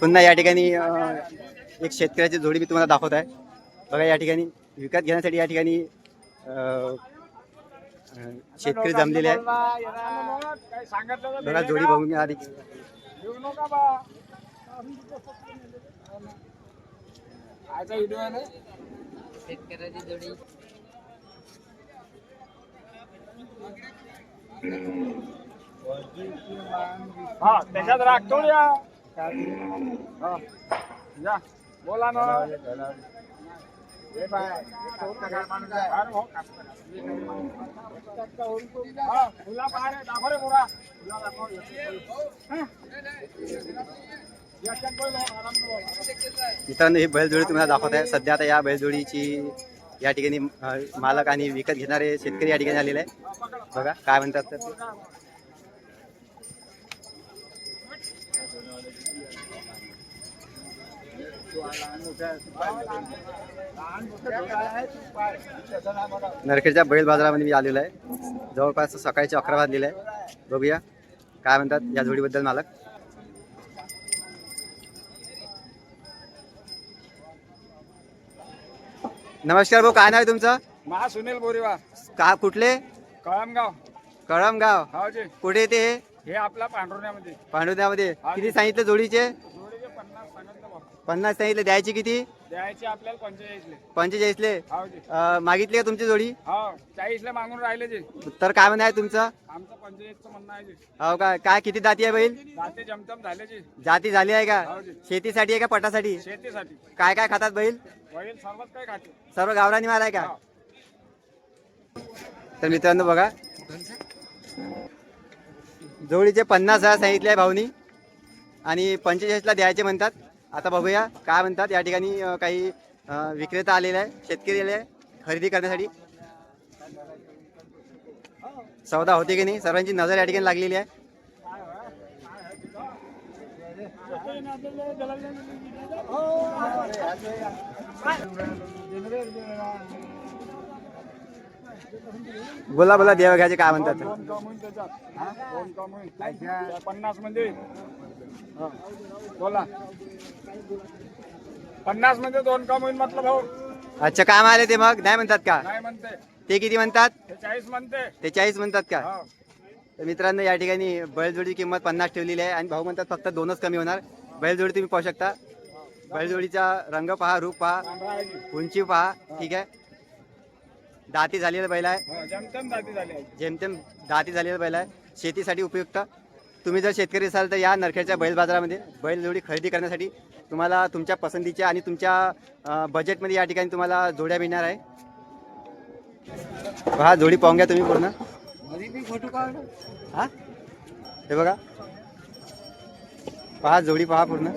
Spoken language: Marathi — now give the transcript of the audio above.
पुन्हा या ठिकाणी एक शेतकऱ्याची जोडी मी तुम्हाला दाखवत आहे. बघा या ठिकाणी विकत घेण्यासाठी या ठिकाणी शेतकरी जमलेले आहे बघा जोडी बघून आधी. शेतकऱ्याची जोडी हा त्याच्यात राखतो या. या. बोला ना. फुला बाहेर आहे. दाखव रे फुला दाखव. मित्रांनो ही बैलजोडी तुम्हाला दाखवत आहे. सध्या आता या बैलजोडीची या ठिकाणी मालक आणि विकत घेणारे शेतकरी या ठिकाणी आलेले आहे बघा काय म्हणतात तर नरखेडच्या बैल बाजारामध्ये मी आलेलो आहे. जवळपास सकाळचे अकरा वाजलेले आहे. बघूया काय म्हणतात या जोडीबद्दल मालक. नमस्कार भाऊ काय नाव आहे तुमचं? मा सुनील बोरीवा का कुठले? कळमगाव. कळमगाव. हो जी. कुठे येते हे? हे आपला पांढरुण्यामध्ये. पांडुण्यामध्ये किती सांगितलं जोडीचे? जोडीचे पन्नास सांगितलं बा पन्नास सांगितले. द्यायची किती? द्यायचे आपल्याला पंचेचाळीसले. पंचेचाळीसले? हो जी. अं, मागितली का तुमची जोडी? हो चाळीसला मागून राहिले जे. तर काय म्हणणं आहे तुमचं? आमचं पंचेचाळीसचं म्हणणं आहे जे. हो का? काय किती दाती आहे बैल? जाते जमतम झाले जे. जाती झाली आहे का? हो जी. शेतीसाठी आहे का पटासाठी? शेतीसाठी. काय काय खातात बैल? वडील सर्वच काय खाते. सर्व गावरानी माल आहे का. तर मित्रांनो बघा जोडीचे पन्नास हजार सांगितले आहे भाऊनी. आणि पंचेचाळीसला द्यायचे म्हणतात. आता बघूया काय म्हणतात. या ठिकाणी काही विक्रेता आलेला आहे शेतकरी आले आहे खरेदी करण्यासाठी. सौदा होते की नाही? सर्वांची नजर या ठिकाणी लागलेली आहे. बोला बोला देवा घ्यायचे काय म्हणतात पन्नास हा. बोला. पन्नासमध्ये दोन कम होईल म्हटलं भाऊ? अच्छा काम आले ते मग? नाही म्हणतात का? नाही म्हणते. ते किती म्हणतात? ते चाळीस म्हणते. ते चाळीस म्हणतात का? हो. तर मित्रांनो या ठिकाणी बैलजोडीची किंमत पन्नास ठेवलेली आहे आणि भाऊ म्हणतात फक्त दोनच कमी होणार. बैलजोडी तुम्ही पाहू शकता. बैलजोडीचा रंग पहा रूप पहा पांढरा आहे. की. उंची पहा ठीक आहे? दाती झालेला बैल आहे. हो, जमतम जाती झाली. जेमतेम दाती झालेला बैल आहे. शेतीसाठी उपयुक्त. तुम्ही जर शेतकरी असाल तर या नरखेडच्या बैल बाजारामध्ये बैलजोडी खरेदी करण्यासाठी तुम्हाला तुमच्या पसंतीच्या आणि तुमच्या अं, बजेटमध्ये या ठिकाणी तुम्हाला जोड्या मिळणार आहे. पहा जोडी पाहून घ्या तुम्ही पूर्ण. हा? हे बघा. पहा जोडी पहा पूर्ण.